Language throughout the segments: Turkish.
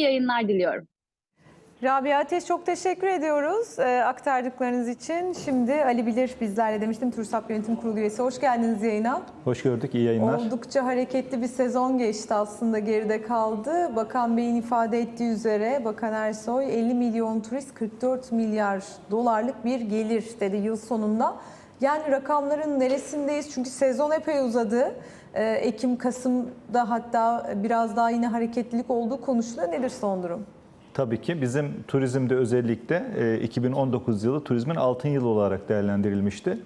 yayınlar diliyorum. Rabia Ateş çok teşekkür ediyoruz e, aktardıklarınız için. Şimdi Ali Bilir bizlerle demiştim TÜRSAP Yönetim Kurulu üyesi. Hoş geldiniz yayına. Hoş gördük, iyi yayınlar. Oldukça hareketli bir sezon geçti aslında geride kaldı. Bakan Bey'in ifade ettiği üzere Bakan Ersoy 50 milyon turist 44 milyar dolarlık bir gelir dedi yıl sonunda. Yani rakamların neresindeyiz? Çünkü sezon epey uzadı. Ee, Ekim, Kasım'da hatta biraz daha yine hareketlilik olduğu konuşuluyor. Nedir son durum? Tabii ki bizim turizmde özellikle e, 2019 yılı turizmin altın yılı olarak değerlendirilmişti.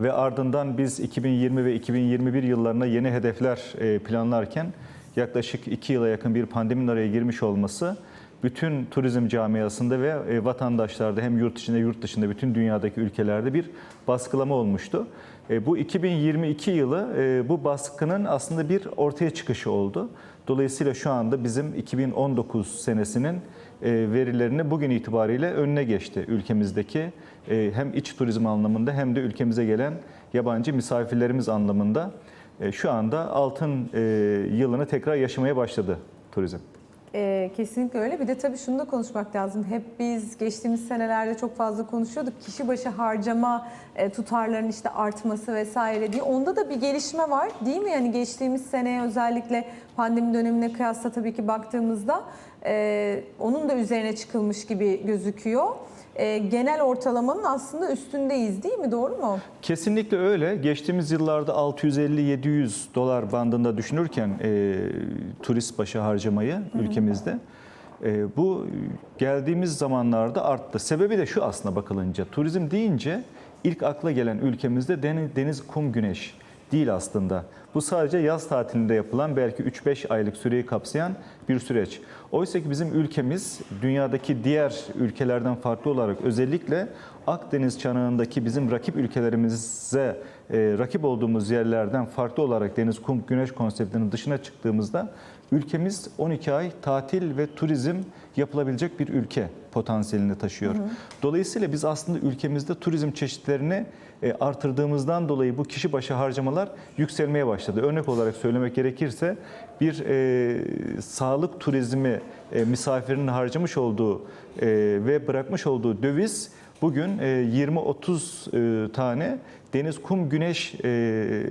Ve ardından biz 2020 ve 2021 yıllarına yeni hedefler e, planlarken yaklaşık 2 yıla yakın bir pandeminin araya girmiş olması bütün turizm camiasında ve e, vatandaşlarda hem yurt içinde yurt dışında bütün dünyadaki ülkelerde bir baskılama olmuştu. E, Bu 2022 yılı e, bu baskının aslında bir ortaya çıkışı oldu. Dolayısıyla şu anda bizim 2019 senesinin verilerini bugün itibariyle önüne geçti ülkemizdeki hem iç turizm anlamında hem de ülkemize gelen yabancı misafirlerimiz anlamında şu anda altın yılını tekrar yaşamaya başladı turizm. Ee, kesinlikle öyle. Bir de tabii şunu da konuşmak lazım. Hep biz geçtiğimiz senelerde çok fazla konuşuyorduk. Kişi başı harcama e, tutarlarının işte artması vesaire diye. Onda da bir gelişme var değil mi? Yani geçtiğimiz seneye özellikle pandemi dönemine kıyasla tabii ki baktığımızda e, onun da üzerine çıkılmış gibi gözüküyor. E, genel ortalamanın aslında üstündeyiz değil mi? Doğru mu? Kesinlikle öyle. Geçtiğimiz yıllarda 650-700 dolar bandında düşünürken e, turist başı harcamayı ülkemizde e, bu geldiğimiz zamanlarda arttı. Sebebi de şu aslında bakılınca turizm deyince ilk akla gelen ülkemizde deniz, deniz kum, güneş değil aslında. Bu sadece yaz tatilinde yapılan belki 3-5 aylık süreyi kapsayan bir süreç. Oysa ki bizim ülkemiz dünyadaki diğer ülkelerden farklı olarak özellikle Akdeniz çanağındaki bizim rakip ülkelerimize e, rakip olduğumuz yerlerden farklı olarak deniz, kum, güneş konseptinin dışına çıktığımızda ülkemiz 12 ay tatil ve turizm yapılabilecek bir ülke potansiyelini taşıyor. Dolayısıyla biz aslında ülkemizde turizm çeşitlerini e, artırdığımızdan dolayı bu kişi başı harcamalar yükselmeye başladı. Örnek olarak söylemek gerekirse bir e, sağlık turizmi e, misafirinin harcamış olduğu e, ve bırakmış olduğu döviz bugün e, 20-30 e, tane deniz, kum, güneş e,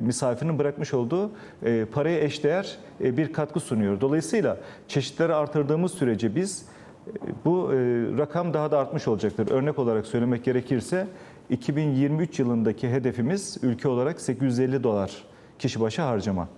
misafirinin bırakmış olduğu e, paraya eşdeğer e, bir katkı sunuyor. Dolayısıyla çeşitleri artırdığımız sürece biz e, bu e, rakam daha da artmış olacaktır. Örnek olarak söylemek gerekirse 2023 yılındaki hedefimiz ülke olarak 850 dolar kişi başı harcama.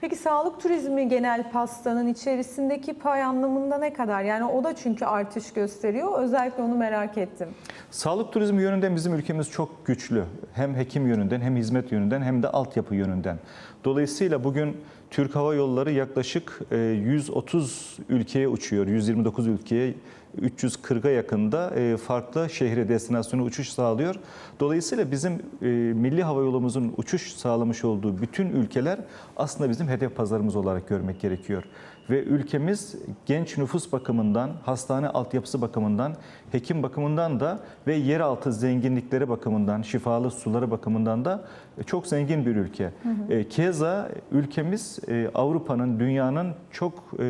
Peki sağlık turizmi genel pastanın içerisindeki pay anlamında ne kadar? Yani o da çünkü artış gösteriyor. Özellikle onu merak ettim. Sağlık turizmi yönünden bizim ülkemiz çok güçlü. Hem hekim yönünden hem hizmet yönünden hem de altyapı yönünden. Dolayısıyla bugün Türk Hava Yolları yaklaşık e, 130 ülkeye uçuyor. 129 ülkeye 340'a yakında e, farklı şehre destinasyona uçuş sağlıyor. Dolayısıyla bizim e, milli hava yolumuzun uçuş sağlamış olduğu bütün ülkeler aslında bizim hedef pazarımız olarak görmek gerekiyor. Ve ülkemiz genç nüfus bakımından, hastane altyapısı bakımından, hekim bakımından da ve yeraltı zenginlikleri bakımından, şifalı suları bakımından da çok zengin bir ülke. E, Keza ülkemiz e, Avrupa'nın, dünyanın çok e,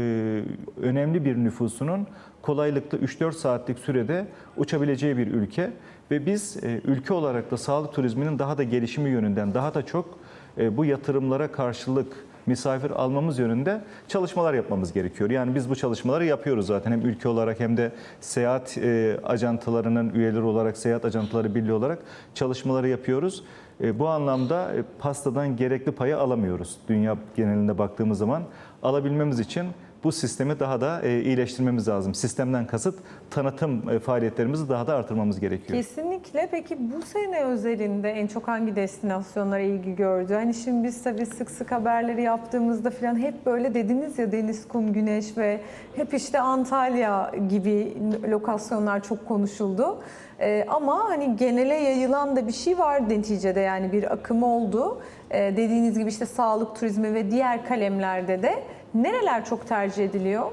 önemli bir nüfusunun kolaylıkla 3-4 saatlik sürede uçabileceği bir ülke ve biz e, ülke olarak da sağlık turizminin daha da gelişimi yönünden daha da çok e, bu yatırımlara karşılık misafir almamız yönünde çalışmalar yapmamız gerekiyor. Yani biz bu çalışmaları yapıyoruz zaten hem ülke olarak hem de seyahat e, ajantalarının üyeleri olarak, seyahat ajantaları birliği olarak çalışmaları yapıyoruz. E, bu anlamda e, pastadan gerekli payı alamıyoruz. Dünya genelinde baktığımız zaman alabilmemiz için bu sistemi daha da e, iyileştirmemiz lazım. Sistemden kasıt tanıtım e, faaliyetlerimizi daha da artırmamız gerekiyor. Kesinlikle. Peki bu sene özelinde en çok hangi destinasyonlara ilgi gördü? Hani şimdi biz tabii sık sık haberleri yaptığımızda falan hep böyle dediniz ya deniz, kum, güneş ve hep işte Antalya gibi lokasyonlar çok konuşuldu. Ee, ama hani genele yayılan da bir şey var neticede yani bir akım oldu. Ee, dediğiniz gibi işte sağlık turizmi ve diğer kalemlerde de nereler çok tercih ediliyor?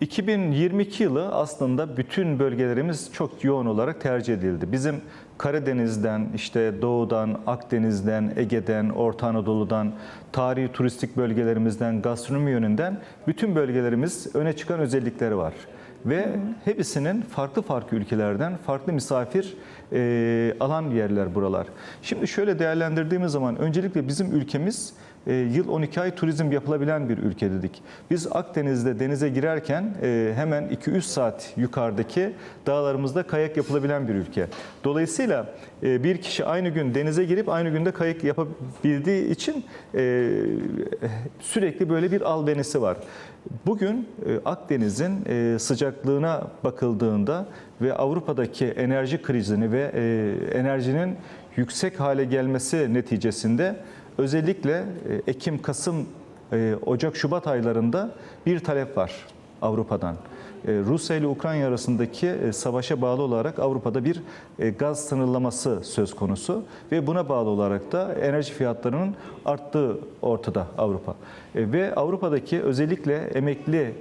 2022 yılı aslında bütün bölgelerimiz çok yoğun olarak tercih edildi. Bizim Karadeniz'den, işte Doğu'dan, Akdeniz'den, Ege'den, Orta Anadolu'dan, tarihi turistik bölgelerimizden, gastronomi yönünden bütün bölgelerimiz öne çıkan özellikleri var. Ve hepsinin farklı farklı ülkelerden farklı misafir e, alan yerler buralar. Şimdi şöyle değerlendirdiğimiz zaman öncelikle bizim ülkemiz e, yıl 12 ay turizm yapılabilen bir ülke dedik. Biz Akdeniz'de denize girerken e, hemen 2-3 saat yukarıdaki dağlarımızda kayak yapılabilen bir ülke. Dolayısıyla e, bir kişi aynı gün denize girip aynı günde kayak yapabildiği için e, sürekli böyle bir albenisi var. Bugün Akdeniz'in sıcaklığına bakıldığında ve Avrupa'daki enerji krizini ve enerjinin yüksek hale gelmesi neticesinde özellikle e, Ekim, Kasım, e, Ocak, Şubat aylarında bir talep var Avrupa'dan. E, Rusya ile Ukrayna arasındaki savaşa bağlı olarak Avrupa'da bir gaz sınırlaması söz konusu ve buna bağlı olarak da enerji fiyatlarının arttığı ortada Avrupa. Ve Avrupa'daki özellikle emekli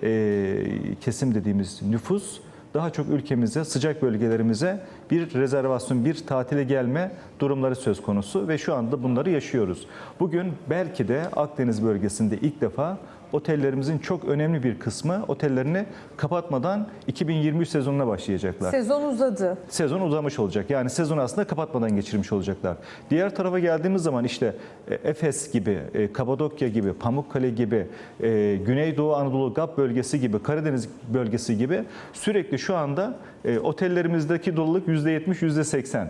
kesim dediğimiz nüfus daha çok ülkemize, sıcak bölgelerimize bir rezervasyon, bir tatile gelme durumları söz konusu ve şu anda bunları yaşıyoruz. Bugün belki de Akdeniz bölgesinde ilk defa otellerimizin çok önemli bir kısmı otellerini kapatmadan 2023 sezonuna başlayacaklar Sezon uzadı. sezon uzamış olacak. Yani sezonu aslında kapatmadan geçirmiş olacaklar. Diğer tarafa geldiğimiz zaman işte e, Efes gibi, e, Kapadokya gibi, Pamukkale gibi, e, Güneydoğu Anadolu GAP bölgesi gibi, Karadeniz bölgesi gibi sürekli şu anda otellerimizdeki doluluk %70, %80 e,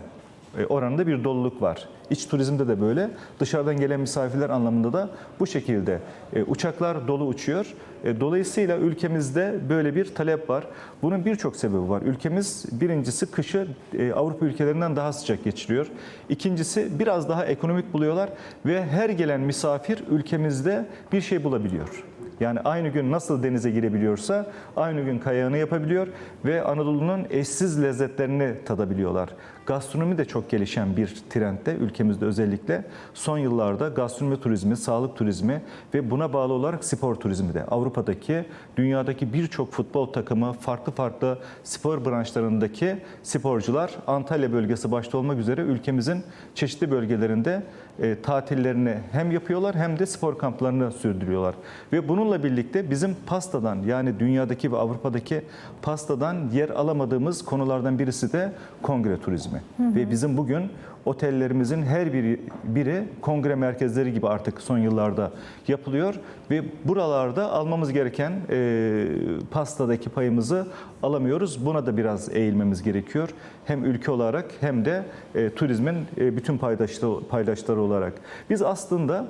oranında bir doluluk var. İç turizmde de böyle. Dışarıdan gelen misafirler anlamında da bu şekilde. E, Uçaklar dolu uçuyor. E, Dolayısıyla ülkemizde böyle bir talep var. Bunun birçok sebebi var. Ülkemiz birincisi kışı e, Avrupa ülkelerinden daha sıcak geçiriyor. İkincisi biraz daha ekonomik buluyorlar ve her gelen misafir ülkemizde bir şey bulabiliyor. Yani aynı gün nasıl denize girebiliyorsa aynı gün kayağını yapabiliyor ve Anadolu'nun eşsiz lezzetlerini tadabiliyorlar. Gastronomi de çok gelişen bir trendde ülkemizde özellikle son yıllarda gastronomi turizmi, sağlık turizmi ve buna bağlı olarak spor turizmi de Avrupa'daki, dünyadaki birçok futbol takımı, farklı farklı spor branşlarındaki sporcular Antalya bölgesi başta olmak üzere ülkemizin çeşitli bölgelerinde e, tatillerini hem yapıyorlar hem de spor kamplarını sürdürüyorlar. Ve bununla birlikte bizim pastadan yani dünyadaki ve Avrupa'daki pastadan yer alamadığımız konulardan birisi de kongre turizmi. Ve bizim bugün otellerimizin her biri, biri kongre merkezleri gibi artık son yıllarda yapılıyor ve buralarda almamız gereken e, pastadaki payımızı alamıyoruz. Buna da biraz eğilmemiz gerekiyor. Hem ülke olarak hem de e, turizmin e, bütün paydaşları, paydaşları olarak. Biz aslında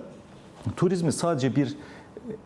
turizmi sadece bir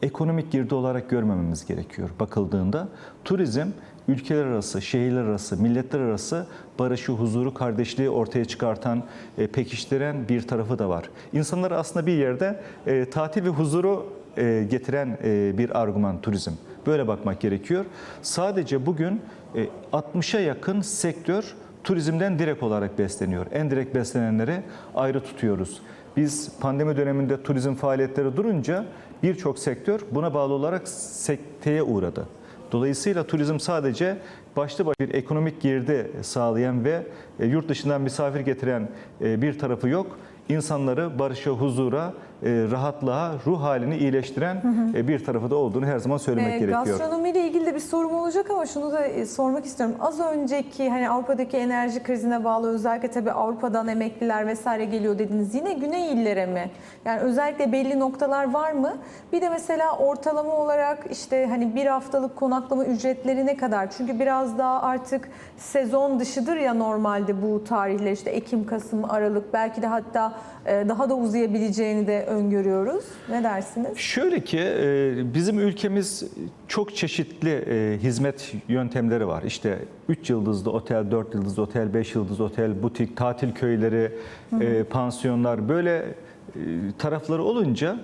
ekonomik girdi olarak görmememiz gerekiyor bakıldığında. Turizm ülkeler arası, şehirler arası, milletler arası barışı, huzuru, kardeşliği ortaya çıkartan, e, pekiştiren bir tarafı da var. İnsanlar aslında bir yerde e, tatil ve huzuru e, getiren bir argüman turizm. Böyle bakmak gerekiyor. Sadece bugün e, 60'a yakın sektör turizmden direkt olarak besleniyor. En direkt beslenenleri ayrı tutuyoruz. Biz pandemi döneminde turizm faaliyetleri durunca birçok sektör buna bağlı olarak sekteye uğradı. Dolayısıyla turizm sadece başlı başına bir ekonomik girdi sağlayan ve e, yurt dışından misafir getiren e, bir tarafı yok. İnsanları barışa, huzura, rahatlığa, ruh halini iyileştiren e, bir tarafı da olduğunu her zaman söylemek Ee, gerekiyor. Gastronomiyle ilgili de bir sorum olacak ama şunu da e, sormak istiyorum. Az önceki hani Avrupa'daki enerji krizine bağlı özellikle tabii Avrupa'dan emekliler vesaire geliyor dediniz. Yine güney illere mi? Yani özellikle belli noktalar var mı? Bir de mesela ortalama olarak işte hani bir haftalık konaklama ücretleri ne kadar? Çünkü biraz daha artık sezon dışıdır ya normalde bu tarihler işte Ekim, Kasım, Aralık belki de hatta e, daha da uzayabileceğini de öngörüyoruz. Ne dersiniz? Şöyle ki e, bizim ülkemiz çok çeşitli e, hizmet yöntemleri var. İşte 3 yıldızlı otel, 4 yıldızlı otel, 5 yıldızlı otel, butik, tatil köyleri, e, pansiyonlar böyle tarafları olunca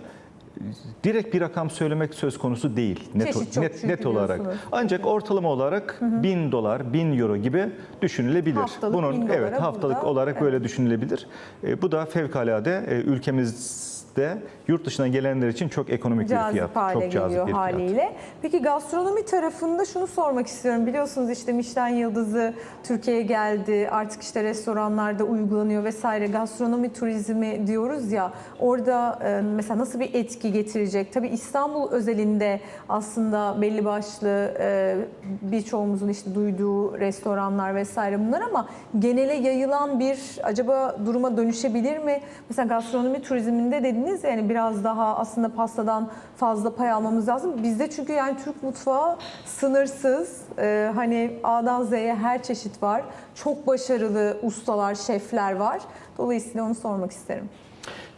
direkt bir rakam söylemek söz konusu değil net, Çeşit net, net olarak. diyorsunuz. Ancak ortalama olarak 1000 dolar, 1000 euro gibi düşünülebilir. Haftalık 1000 Bunun evet haftalık burada, olarak evet. böyle düşünülebilir. E, bu da fevkalade e, ülkemiz de yurt dışına gelenler için çok ekonomik bir cazip fiyat. hale Çok cazip bir fiyat. haliyle. Peki gastronomi tarafında şunu sormak istiyorum. Biliyorsunuz işte Michelin yıldızı Türkiye'ye geldi. Artık işte restoranlarda uygulanıyor vesaire. Gastronomi turizmi diyoruz ya. Orada e, mesela nasıl bir etki getirecek? Tabii İstanbul özelinde aslında belli başlı e, birçoğumuzun işte duyduğu restoranlar vesaire bunlar ama genele yayılan bir acaba duruma dönüşebilir mi? Mesela gastronomi turizminde dediniz yani biraz daha aslında pastadan fazla pay almamız lazım. Bizde çünkü yani Türk mutfağı sınırsız. Ee, hani A'dan Z'ye her çeşit var. Çok başarılı ustalar, şefler var. Dolayısıyla onu sormak isterim.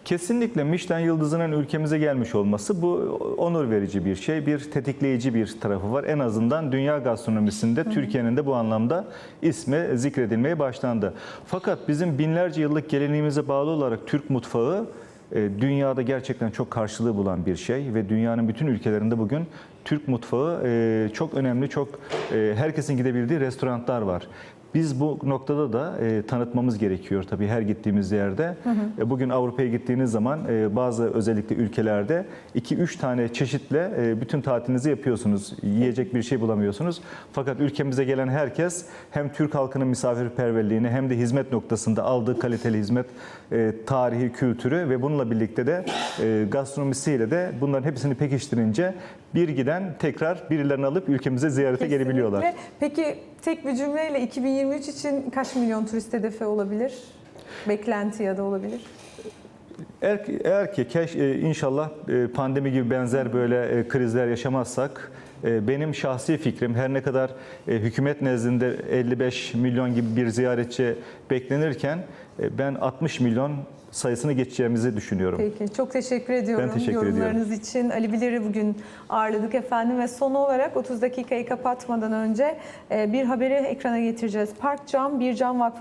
Kesinlikle Michelin yıldızının ülkemize gelmiş olması bu onur verici bir şey, bir tetikleyici bir tarafı var. En azından dünya gastronomisinde Türkiye'nin de bu anlamda ismi zikredilmeye başlandı. Fakat bizim binlerce yıllık geleneğimize bağlı olarak Türk mutfağı dünyada gerçekten çok karşılığı bulan bir şey ve dünyanın bütün ülkelerinde bugün Türk mutfağı e, çok önemli, çok e, herkesin gidebildiği restoranlar var. Biz bu noktada da e, tanıtmamız gerekiyor tabii her gittiğimiz yerde. E, bugün Avrupa'ya gittiğiniz zaman e, bazı özellikle ülkelerde 2-3 tane çeşitle e, bütün tatilinizi yapıyorsunuz. Yiyecek bir şey bulamıyorsunuz. Fakat ülkemize gelen herkes hem Türk halkının misafirperverliğini hem de hizmet noktasında aldığı kaliteli hizmet, e, tarihi, kültürü ve bununla birlikte de e, gastronomisiyle de bunların hepsini pekiştirince bir giden tekrar birilerini alıp ülkemize ziyarete gelebiliyorlar. Kesinlikle. Peki tek bir cümleyle 2023 için kaç milyon turist hedefi olabilir? Beklenti ya da olabilir? Eğer, eğer ki keş, e, inşallah e, pandemi gibi benzer böyle e, krizler yaşamazsak benim şahsi fikrim her ne kadar hükümet nezdinde 55 milyon gibi bir ziyaretçi beklenirken ben 60 milyon sayısını geçeceğimizi düşünüyorum. Peki çok teşekkür ediyorum Ben teşekkür yorumlarınız için. Ali Bilir'i bugün ağırladık efendim ve son olarak 30 dakikayı kapatmadan önce bir haberi ekrana getireceğiz. Park Cam Bir Cam Vakfı